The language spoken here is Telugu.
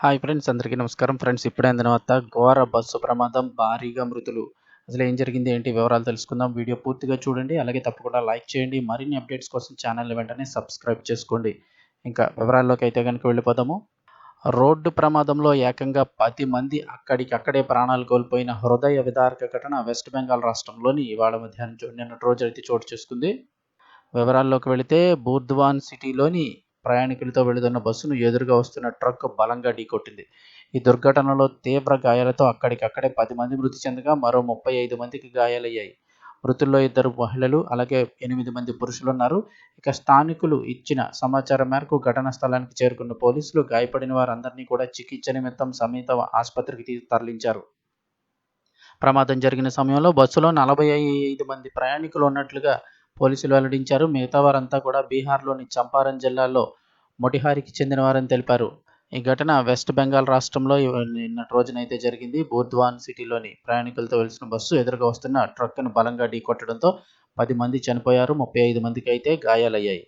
హాయ్ ఫ్రెండ్స్ అందరికీ నమస్కారం. ఫ్రెండ్స్ ఇప్పుడే అందిన వార్త ఘోర బస్సు ప్రమాదం భారీగా మృతులు. అసలు ఏం జరిగింది ఏంటి వివరాలు తెలుసుకుందాం. వీడియో పూర్తిగా చూడండి అలాగే తప్పకుండా లైక్ చేయండి. మరిన్ని అప్డేట్స్ కోసం ఛానల్ని వెంటనే సబ్స్క్రైబ్ చేసుకోండి. ఇంకా వివరాల్లోకి అయితే కనుక వెళ్ళిపోదాము. రోడ్డు ప్రమాదంలో ఏకంగా పది మంది అక్కడికక్కడే ప్రాణాలు కోల్పోయిన హృదయ విదారక ఘటన వెస్ట్ బెంగాల్ రాష్ట్రంలోని ఇవాళ మధ్యాహ్నం నిన్నటి రోజు అయితే చోటు చేసుకుంది. వివరాల్లోకి వెళితే బూర్ద్వాన్ సిటీలోని ప్రయాణికులతో వెళుతున్న బస్సును ఎదురుగా వస్తున్న ట్రక్ బలంగా ఢీకొట్టింది. ఈ దుర్ఘటనలో తీవ్ర గాయాలతో అక్కడికక్కడే పది మంది మృతి చెందగా మరో ముప్పై ఐదు మందికి గాయాలయ్యాయి. మృతుల్లో ఇద్దరు మహిళలు అలాగే ఎనిమిది మంది పురుషులు ఉన్నారు ఇక స్థానికులు ఇచ్చిన సమాచారం మేరకు ఘటనా స్థలానికి చేరుకున్న పోలీసులు గాయపడిన వారందరినీ కూడా చికిత్స నిమిత్తం సమీప ఆసుపత్రికి తీ- తరలించారు. ప్రమాదం జరిగిన సమయంలో బస్సులో నలభై ఐదు మంది ప్రయాణికులు ఉన్నట్లుగా పోలీసులు వెల్లడించారు. మిగతా వారంతా కూడా బీహార్లోని చంపారన్ జిల్లాలో మొటిహారికి చెందిన వారని తెలిపారు. ఈ ఘటన వెస్ట్ బెంగాల్ రాష్ట్రంలో నిన్నటి రోజునైతే జరిగింది. బూర్ద్వాన్ సిటీలోని ప్రయాణికులతో వెలిసిన బస్సు ఎదురుగా వస్తున్న ట్రక్కును బలంగా ఢీకొట్టడంతో పది మంది చనిపోయారు. ముప్పై ఐదు మందికి అయితే గాయాలయ్యాయి.